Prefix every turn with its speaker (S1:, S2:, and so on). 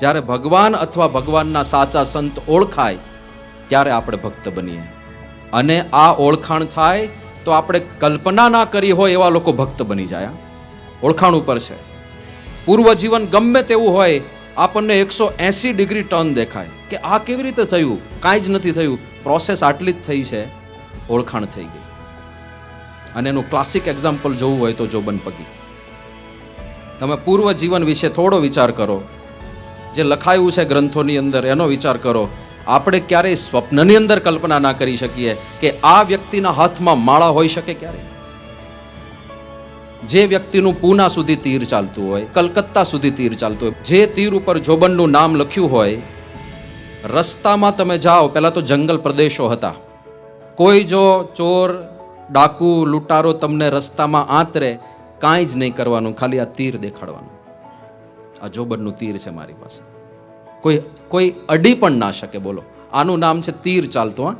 S1: જ્યારે ભગવાન અથવા ભગવાનના સાચા સંત ઓળખાય, ત્યારે આપણે ભક્ત બનીએ. અને આ ઓળખાણ થાય તો આપણે કલ્પના ના કરી હોય એવા લોકો ભક્ત બની જાય. ઓળખાણ ઉપર છે. પૂર્વ જીવન ગમે તેવું હોય, આપણને એકસો એંસી ડિગ્રી ટર્ન દેખાય કે આ કેવી રીતે થયું? કાંઈ જ નથી થયું. પ્રોસેસ આટલી જ થઈ છે. ઓળખાણ થઈ ગઈ. અને એનું ક્લાસિક એક્ઝામ્પલ જોવું હોય તો જોબન પગી. તમે પૂર્વ જીવન વિશે થોડો વિચાર કરો. જે લખાયું છે ગ્રંથોની અંદર, એનો વિચાર કરો. આપણે ક્યારેય સ્વપ્નની અંદર કલ્પના ના કરી શકીએ કે આ વ્યક્તિના હાથમાં માળા હોઈ શકે ક્યારે? જે વ્યક્તિનું પૂના સુધી તીર ચાલતું હોય, કલકત્તા સુધી તીર ચાલતું હોય, જે તીર ઉપર જોબનનું નામ લખ્યું હોય, રસ્તામાં તમે જાઓ, પહેલાં તો જંગલ પ્રદેશો હતા. કોઈ જો ચોર, ડાકુ, લૂંટારો તમને રસ્તામાં આંતરે કાંઈ જ નહીં કરવાનું, ખાલી આ તીર દેખાડવાનું. આ જોબનનું તીર છે મારી પાસે. કોઈ કોઈ અડી પણ ના શકે, બોલો. આનું નામ છે તીર ચાલતું, હા?